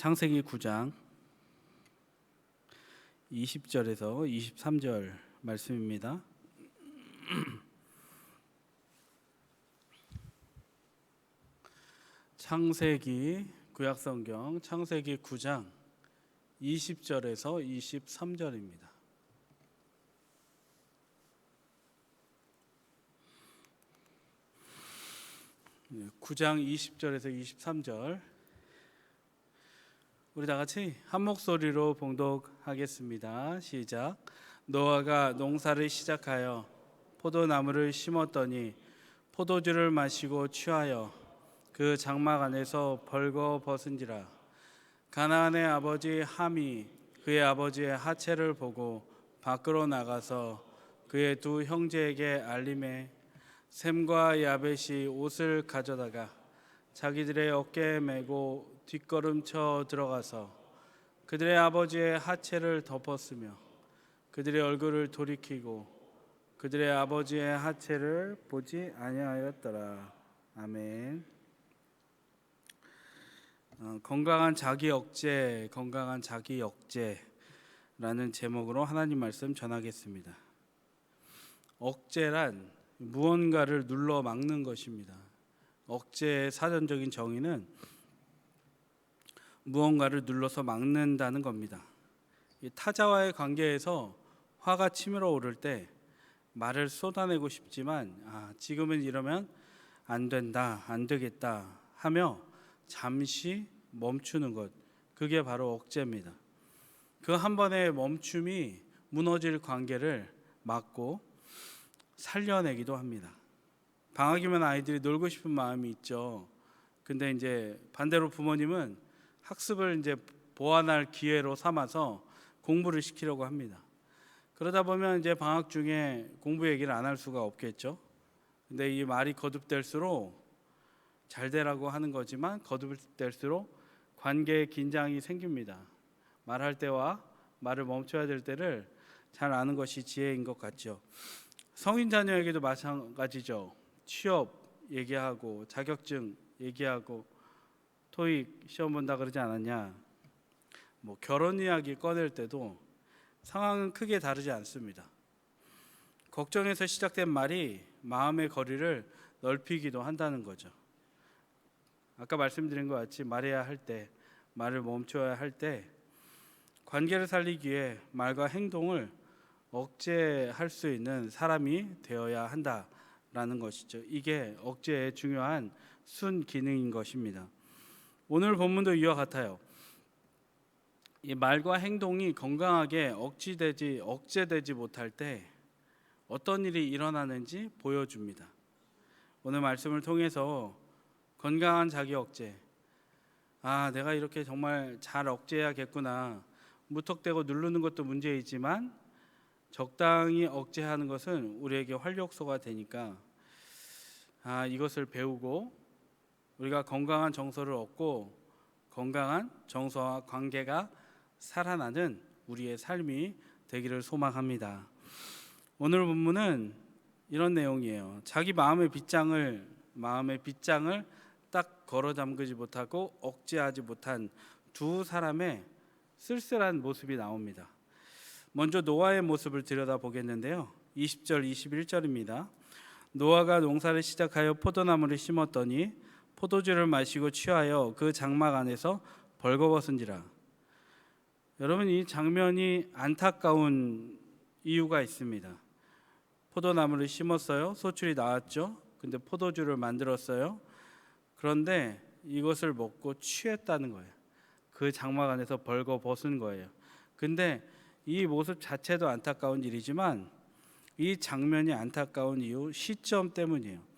창세기 9장 20절에서 23절 말씀입니다. 창세기 구약성경 창세기 9장 20절에서 23절입니다. 9장 20절에서 23절 우리 다 같이 한 목소리로 봉독하겠습니다. 시작. 노아가 농사를 시작하여 포도나무를 심었더니 포도주를 마시고 취하여 그 장막 안에서 벌거 벗은지라 가나안의 아버지 함이 그의 아버지의 하체를 보고 밖으로 나가서 그의 두 형제에게 알림해 샘과 야벳이 옷을 가져다가 자기들의 어깨에 메고 뒷걸음쳐 들어가서 그들의 아버지의 하체를 덮었으며 그들의 얼굴을 돌이키고 그들의 아버지의 하체를 보지 아니하였더라. 아멘. 어, 건강한 자기 억제, 건강한 자기 억제라는 제목으로 하나님 말씀 전하겠습니다. 억제란 무언가를 눌러 막는 것입니다. 억제의 사전적인 정의는 무언가를 눌러서 막는다는 겁니다. 이 타자와의 관계에서 화가 치밀어 오를 때 말을 쏟아내고 싶지만 아, 지금은 이러면 안 된다, 안 되겠다 하며 잠시 멈추는 것 그게 바로 억제입니다. 그 한 번의 멈춤이 무너질 관계를 막고 살려내기도 합니다. 방학이면 아이들이 놀고 싶은 마음이 있죠. 근데 이제 반대로 부모님은 학습을 이제 보완할 기회로 삼아서 공부를 시키려고 합니다. 그러다 보면 이제 방학 중에 공부 얘기를 안 할 수가 없겠죠. 근데 이 말이 거듭될수록 잘 되라고 하는 거지만 거듭될수록 관계에 긴장이 생깁니다. 말할 때와 말을 멈춰야 될 때를 잘 아는 것이 지혜인 것 같죠. 성인 자녀에게도 마찬가지죠. 취업 얘기하고 자격증 얘기하고 토익 시험 본다 그러지 않았냐? 뭐 결혼 이야기 꺼낼 때도 상황은 크게 다르지 않습니다. 걱정에서 시작된 말이 마음의 거리를 넓히기도 한다는 거죠. 아까 말씀드린 것 같이 말해야 할 때, 말을 멈춰야 할 때, 관계를 살리기 위해 말과 행동을 억제할 수 있는 사람이 되어야 한다라는 것이죠. 이게 억제의 중요한 순 기능인 것입니다. 오늘 본문도 이와 같아요. 이 말과 행동이 건강하게 억지되지 억제되지 못할 때 어떤 일이 일어나는지 보여줍니다. 오늘 말씀을 통해서 건강한 자기 억제. 아, 내가 이렇게 정말 잘 억제해야겠구나. 무턱대고 누르는 것도 문제이지만 적당히 억제하는 것은 우리에게 활력소가 되니까 아, 이것을 배우고 우리가 건강한 정서를 얻고 건강한 정서와 관계가 살아나는 우리의 삶이 되기를 소망합니다. 오늘 본문은 이런 내용이에요. 자기 마음의 빗장을 마음의 빗장을 딱 걸어 잠그지 못하고 억제하지 못한 두 사람의 쓸쓸한 모습이 나옵니다. 먼저 노아의 모습을 들여다 보겠는데요. 20절 21절입니다. 노아가 농사를 시작하여 포도나무를 심었더니 포도주를 마시고 취하여 그 장막 안에서 벌거벗은지라. 여러분 이 장면이 안타까운 이유가 있습니다. 포도나무를 심었어요. 소출이 나왔죠. 근데 포도주를 만들었어요. 그런데 이것을 먹고 취했다는 거예요. 그 장막 안에서 벌거 벗은 거예요. 근데 이 모습 자체도 안타까운 일이지만 이 장면이 안타까운 이유 시점 때문이에요.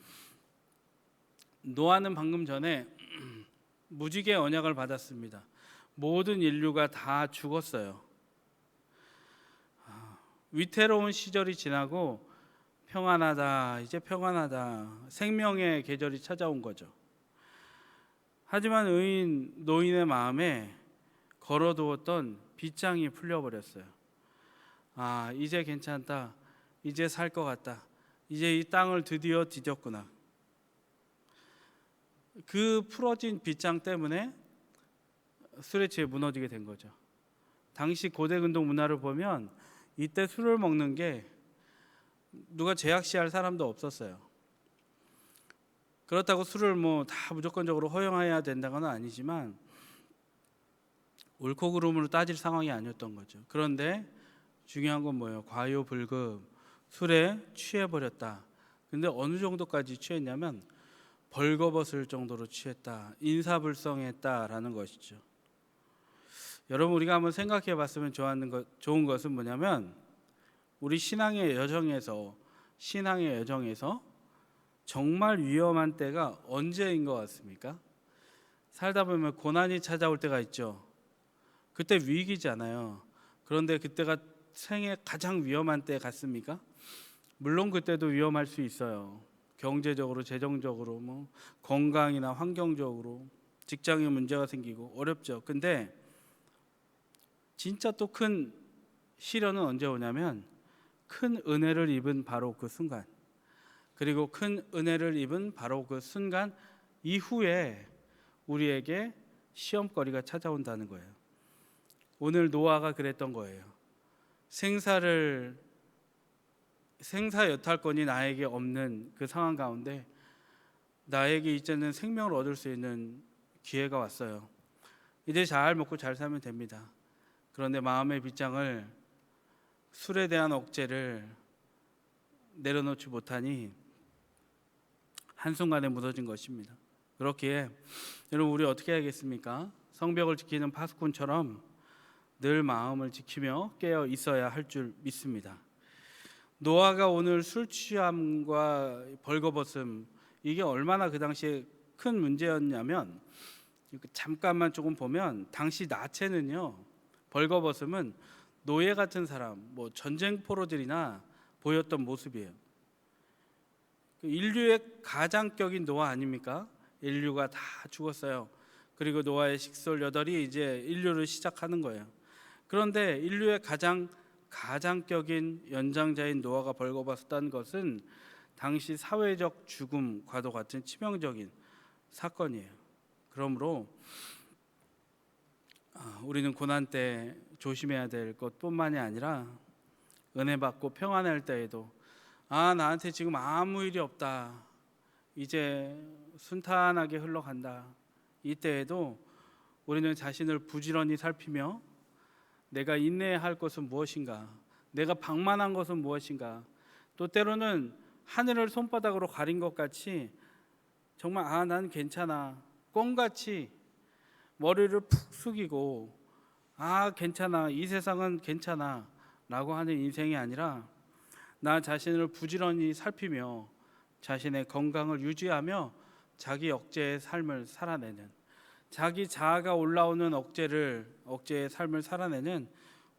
노아는 방금 전에 무지개 언약을 받았습니다. 모든 인류가 다 죽었어요. 아, 위태로운 시절이 지나고 평안하다, 이제 평안하다, 생명의 계절이 찾아온 거죠. 하지만 의인 노인의 마음에 걸어두었던 빗장이 풀려버렸어요. 아, 이제 괜찮다. 이제 살 것 같다. 이제 이 땅을 드디어 뒤졌구나. 그 풀어진 빗장 때문에 술에 취해 무너지게 된 거죠. 당시 고대 근동 문화를 보면 이때 술을 먹는 게 누가 제약시할 사람도 없었어요. 그렇다고 술을 뭐 다 무조건적으로 허용해야 된다고는 아니지만 옳고 그름으로 따질 상황이 아니었던 거죠. 그런데 중요한 건 뭐예요? 과요불급 술에 취해 버렸다. 근데 어느 정도까지 취했냐면 벌거벗을 정도로 취했다. 인사불성했다라는 것이죠. 여러분 우리가 한번 생각해 봤으면 좋은 것은 뭐냐면 우리 신앙의 여정에서 신앙의 여정에서 정말 위험한 때가 언제인 것 같습니까? 살다 보면 고난이 찾아올 때가 있죠. 그때 위기잖아요. 그런데 그때가 생애 가장 위험한 때 같습니까? 물론 그때도 위험할 수 있어요. 경제적으로, 재정적으로, 뭐 건강이나 환경적으로 직장에 문제가 생기고 어렵죠. 근데 진짜 또 큰 시련은 언제 오냐면 큰 은혜를 입은 바로 그 순간 그리고 큰 은혜를 입은 바로 그 순간 이후에 우리에게 시험거리가 찾아온다는 거예요. 오늘 노아가 그랬던 거예요. 생사를 생사 여탈권이 나에게 없는 그 상황 가운데 나에게 이제는 생명을 얻을 수 있는 기회가 왔어요. 이제 잘 먹고 잘 살면 됩니다. 그런데 마음의 빗장을 술에 대한 억제를 내려놓지 못하니 한순간에 무너진 것입니다. 그렇기에 여러분 우리 어떻게 해야겠습니까? 성벽을 지키는 파수꾼처럼 늘 마음을 지키며 깨어 있어야 할 줄 믿습니다. 노아가 오늘 술 취함과 벌거벗음 이게 얼마나 그 당시에 큰 문제였냐면 잠깐만 조금 보면 당시 나체는요 벌거벗음은 노예 같은 사람 뭐 전쟁 포로들이나 보였던 모습이에요. 그 인류의 가장격인 노아 아닙니까? 인류가 다 죽었어요. 그리고 노아의 식솔 여덟이 이제 인류를 시작하는 거예요. 그런데 인류의 가장 가장격인 연장자인 노아가 벌거벗었다는 것은 당시 사회적 죽음과도 같은 치명적인 사건이에요. 그러므로 아, 우리는 고난 때 조심해야 될 것뿐만이 아니라 은혜 받고 평안할 때에도 아 나한테 지금 아무 일이 없다 이제 순탄하게 흘러간다 이때에도 우리는 자신을 부지런히 살피며 내가 인내할 것은 무엇인가? 내가 방만한 것은 무엇인가? 또 때로는 하늘을 손바닥으로 가린 것 같이 정말 아 난 괜찮아. 꽁같이 머리를 푹 숙이고 아 괜찮아. 이 세상은 괜찮아. 라고 하는 인생이 아니라 나 자신을 부지런히 살피며 자신의 건강을 유지하며 자기 억제의 삶을 살아내는 자기 자아가 올라오는 억제를 억제의 삶을 살아내는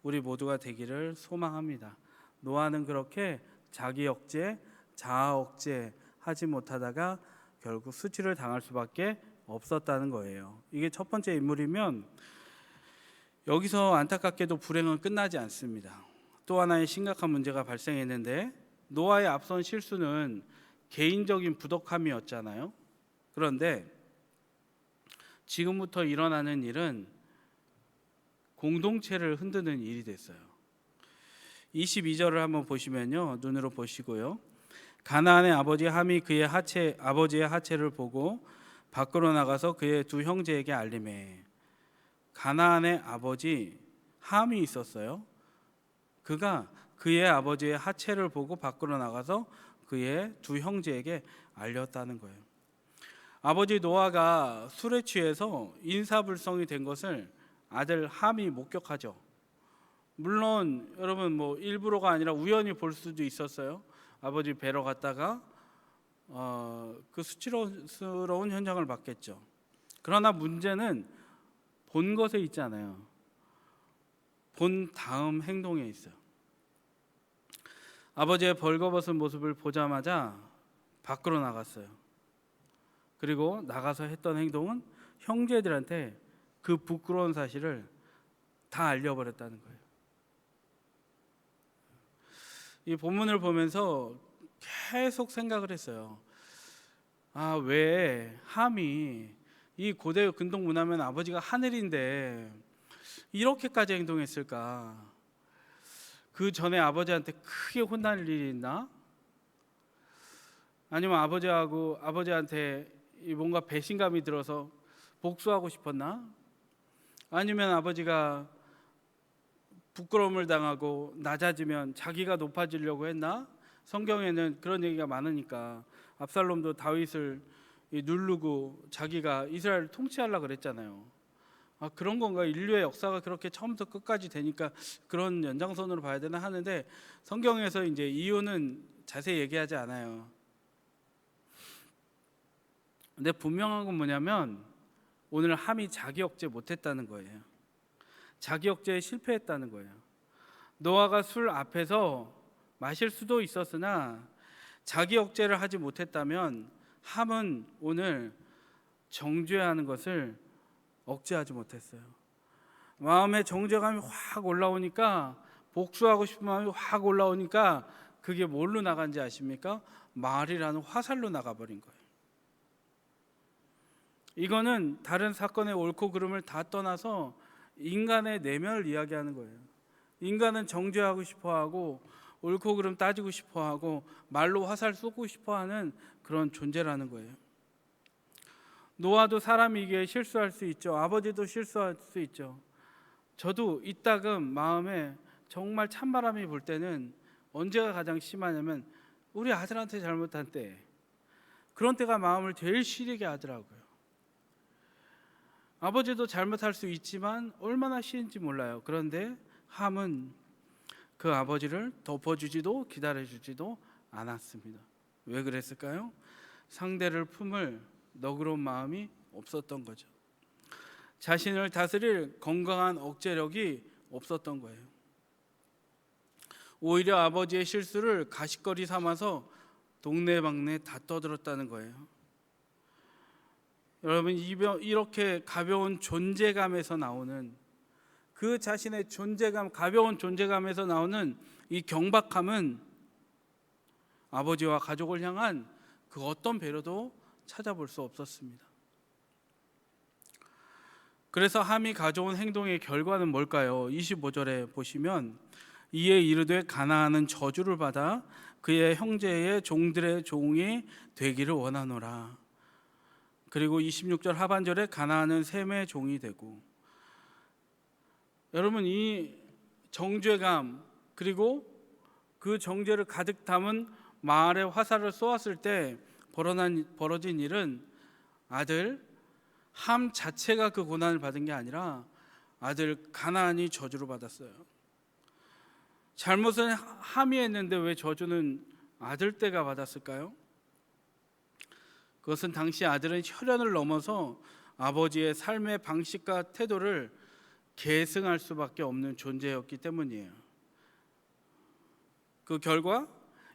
우리 모두가 되기를 소망합니다. 노아는 그렇게 자기 억제, 자아 억제 하지 못하다가 결국 수치를 당할 수밖에 없었다는 거예요. 이게 첫 번째 인물이면 여기서 안타깝게도 불행은 끝나지 않습니다. 또 하나의 심각한 문제가 발생했는데 노아의 앞선 실수는 개인적인 부덕함이었잖아요. 그런데 지금부터 일어나는 일은 공동체를 흔드는 일이 됐어요. 22절을 한번 보시면요. 눈으로 보시고요. 가나안의 아버지 함이 그의 하체 아버지의 하체를 보고 밖으로 나가서 그의 두 형제에게 알림해. 가나안의 아버지 함이 있었어요. 그가 그의 아버지의 하체를 보고 밖으로 나가서 그의 두 형제에게 알렸다는 거예요. 아버지 노아가 술에 취해서 인사불성이 된 것을 아들 함이 목격하죠. 물론 여러분 뭐 일부러가 아니라 우연히 볼 수도 있었어요. 아버지 뵈러 갔다가 어, 그 수치스러운 현장을 봤겠죠. 그러나 문제는 본 것에 있지 않아요. 본 다음 행동에 있어요. 아버지의 벌거벗은 모습을 보자마자 밖으로 나갔어요. 그리고 나가서 했던 행동은 형제들한테 그 부끄러운 사실을 다 알려버렸다는 거예요. 이 본문을 보면서 계속 생각을 했어요. 아, 왜 함이 이 고대 근동 문화면 아버지가 하늘인데 이렇게까지 행동했을까? 그 전에 아버지한테 크게 혼날 일이 있나? 아니면 아버지하고 아버지한테 이 뭔가 배신감이 들어서 복수하고 싶었나? 아니면 아버지가 부끄러움을 당하고 낮아지면 자기가 높아지려고 했나? 성경에는 그런 얘기가 많으니까 압살롬도 다윗을 이 누르고 자기가 이스라엘을 통치하려 그랬잖아요. 아 그런 건가? 인류의 역사가 그렇게 처음부터 끝까지 되니까 그런 연장선으로 봐야 되나 하는데 성경에서 이제 이유는 자세히 얘기하지 않아요. 근데 분명한 건 뭐냐면 오늘 함이 자기 억제 못했다는 거예요. 자기 억제에 실패했다는 거예요. 노아가 술 앞에서 마실 수도 있었으나 자기 억제를 하지 못했다면 함은 오늘 정죄하는 것을 억제하지 못했어요. 마음에 정죄감이 확 올라오니까 복수하고 싶은 마음이 확 올라오니까 그게 뭘로 나간지 아십니까? 말이라는 화살로 나가버린 거예요. 이거는 다른 사건의 옳고 그름을 다 떠나서 인간의 내면을 이야기하는 거예요. 인간은 정죄하고 싶어 하고 옳고 그름 따지고 싶어 하고 말로 화살 쏘고 싶어 하는 그런 존재라는 거예요. 노아도 사람이기에 실수할 수 있죠. 아버지도 실수할 수 있죠. 저도 이따금 마음에 정말 찬바람이 불 때는 언제가 가장 심하냐면 우리 아들한테 잘못한 때 그런 때가 마음을 제일 시리게 하더라고요. 아버지도 잘못할 수 있지만 얼마나 싫은지 몰라요. 그런데 함은 그 아버지를 덮어주지도 기다려주지도 않았습니다. 왜 그랬을까요? 상대를 품을 너그러운 마음이 없었던 거죠. 자신을 다스릴 건강한 억제력이 없었던 거예요. 오히려 아버지의 실수를 가식거리 삼아서 동네방네 다 떠들었다는 거예요. 여러분 이렇게 가벼운 존재감에서 나오는 그 자신의 존재감 가벼운 존재감에서 나오는 이 경박함은 아버지와 가족을 향한 그 어떤 배려도 찾아볼 수 없었습니다. 그래서 함이 가져온 행동의 결과는 뭘까요? 25절에 보시면 이에 이르되 가나안은 저주를 받아 그의 형제의 종들의 종이 되기를 원하노라. 그리고 26절 하반절에 가나안은 셈의 종이 되고 여러분 이 정죄감 그리고 그 정죄를 가득 담은 말의 화살을 쏘았을 때 벌어난, 벌어진 일은 아들 함 자체가 그 고난을 받은 게 아니라 아들 가나안이 저주를 받았어요. 잘못은 함이 했는데 왜 저주는 아들 때가 받았을까요? 그것은 당시 아들은 혈연을 넘어서 아버지의 삶의 방식과 태도를 계승할 수밖에 없는 존재였기 때문이에요. 그 결과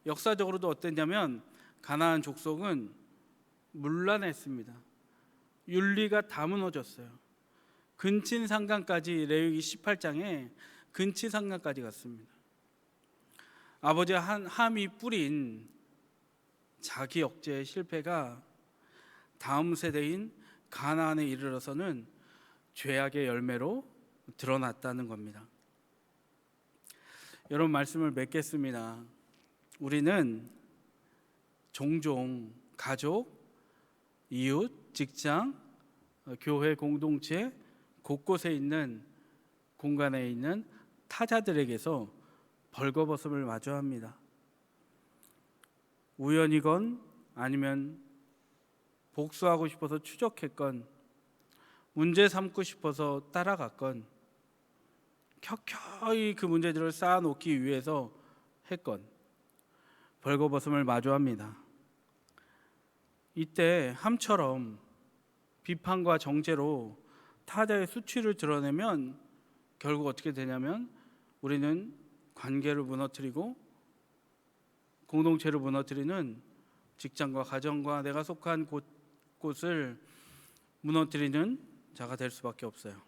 역사적으로도 어땠냐면 가나안 족속은 문란했습니다. 윤리가 다 무너졌어요. 근친상간까지 레위기 18장에 근친상간까지 갔습니다. 아버지 한 함이 뿌린 자기 억제의 실패가 다음 세대인 가나안에 이르러서는 죄악의 열매로 드러났다는 겁니다. 여러분 말씀을 맺겠습니다. 우리는 종종 가족, 이웃, 직장, 교회 공동체 곳곳에 있는 공간에 있는 타자들에게서 벌거벗음을 마주합니다. 우연이건 아니면 복수하고 싶어서 추적했건 문제 삼고 싶어서 따라갔건 켜켜이 그 문제들을 쌓아놓기 위해서 했건 벌거벗음을 마주합니다. 이때 함처럼 비판과 정죄로 타자의 수치를 드러내면 결국 어떻게 되냐면 우리는 관계를 무너뜨리고 공동체를 무너뜨리는 직장과 가정과 내가 속한 곳, 곳을 무너뜨리는 자가 될 수밖에 없어요.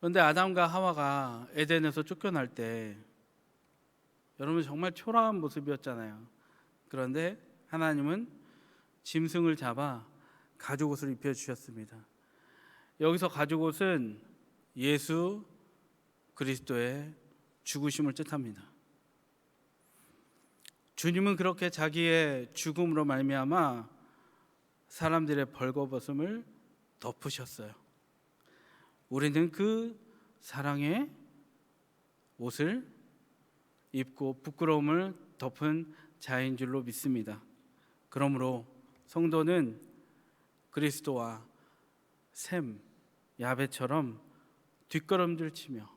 그런데 아담과 하와가 에덴에서 쫓겨날 때 여러분 정말 초라한 모습이었잖아요. 그런데 하나님은 짐승을 잡아 가죽 옷을 입혀 주셨습니다. 여기서 가죽 옷은 예수 그리스도의 죽으심을 뜻합니다. 주님은 그렇게 자기의 죽음으로 말미암아 사람들의 벌거벗음을 덮으셨어요. 우리는 그 사랑의 옷을 입고 부끄러움을 덮은 자인 줄로 믿습니다. 그러므로 성도는 그리스도와 샘, 야베처럼 뒷걸음질 치며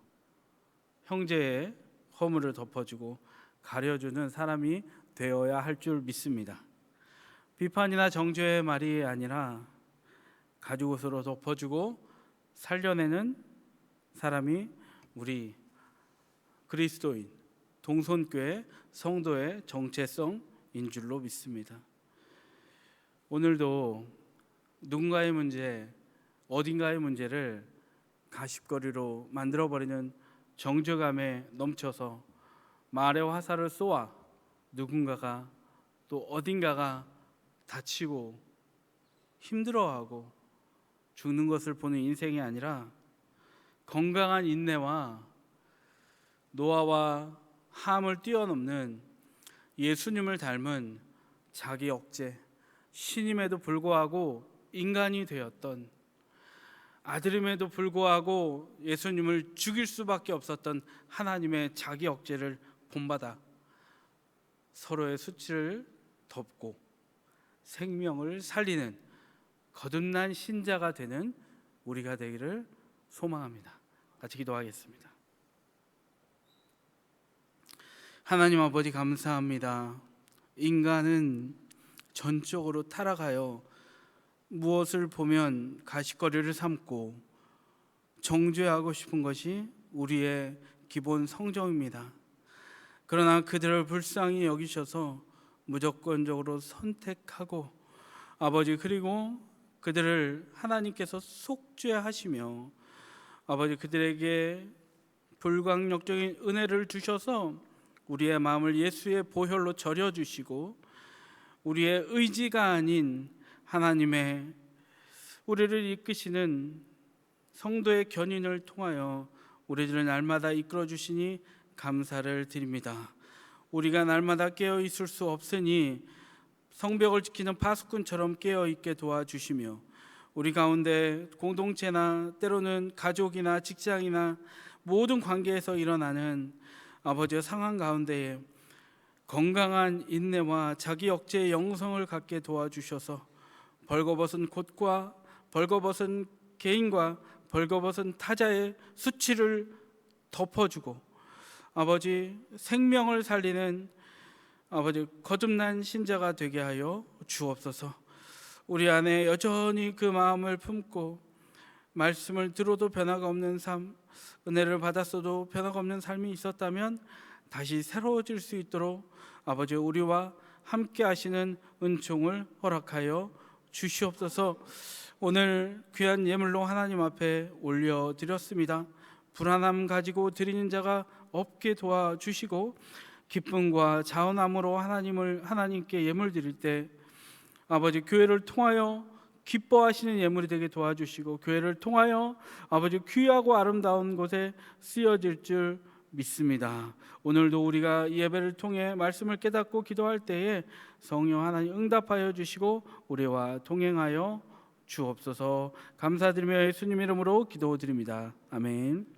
형제의 허물을 덮어주고 가려주는 사람이 되어야 할 줄 믿습니다. 비판이나 정죄의 말이 아니라 가죽옷으로 덮어주고 살려내는 사람이 우리 그리스도인 동손교회 성도의 정체성인 줄로 믿습니다. 오늘도 누군가의 문제, 어딘가의 문제를 가십거리로 만들어 버리는 정죄감에 넘쳐서 말의 화살을 쏘아 누군가가 또 어딘가가 다치고 힘들어하고 죽는 것을 보는 인생이 아니라 건강한 인내와 노화와 함을 뛰어넘는 예수님을 닮은 자기 억제 신임에도 불구하고 인간이 되었던 아들임에도 불구하고 예수님을 죽일 수밖에 없었던 하나님의 자기 억제를 본받아 서로의 수치를 덮고 생명을 살리는 거듭난 신자가 되는 우리가 되기를 소망합니다. 같이 기도하겠습니다. 하나님 아버지 감사합니다. 인간은 전적으로 타락하여 무엇을 보면 가시거리를 삼고 정죄하고 싶은 것이 우리의 기본 성정입니다. 그러나 그들을 불쌍히 여기셔서 무조건적으로 선택하고 아버지 그리고 그들을 하나님께서 속죄하시며 아버지 그들에게 불광력적인 은혜를 주셔서 우리의 마음을 예수의 보혈로 절여 주시고 우리의 의지가 아닌 하나님의 우리를 이끄시는 성도의 견인을 통하여 우리들을 날마다 이끌어 주시니 감사를 드립니다. 우리가 날마다 깨어 있을 수 없으니 성벽을 지키는 파수꾼처럼 깨어 있게 도와주시며 우리 가운데 공동체나 때로는 가족이나 직장이나 모든 관계에서 일어나는 아버지의 상황 가운데에 건강한 인내와 자기 억제의 영성을 갖게 도와주셔서 벌거벗은 곳과 벌거벗은 개인과 벌거벗은 타자의 수치를 덮어주고 아버지 생명을 살리는 아버지 거듭난 신자가 되게 하여 주옵소서. 우리 안에 여전히 그 마음을 품고 말씀을 들어도 변화가 없는 삶, 은혜를 받았어도 변화가 없는 삶이 있었다면 다시 새로워질 수 있도록 아버지 우리와 함께 하시는 은총을 허락하여 주시옵소서. 오늘 귀한 예물로 하나님 앞에 올려 드렸습니다. 불안함 가지고 드리는 자가 없게 도와주시고 기쁨과 자원함으로 하나님을 하나님께 예물 드릴 때 아버지 교회를 통하여 기뻐하시는 예물이 되게 도와주시고 교회를 통하여 아버지 귀하고 아름다운 곳에 쓰여질 줄 믿습니다. 오늘도 우리가 예배를 통해 말씀을 깨닫고 기도할 때에 성령 하나님 응답하여 주시고 우리와 동행하여 주옵소서 감사드리며 예수님 이름으로 기도드립니다. 아멘.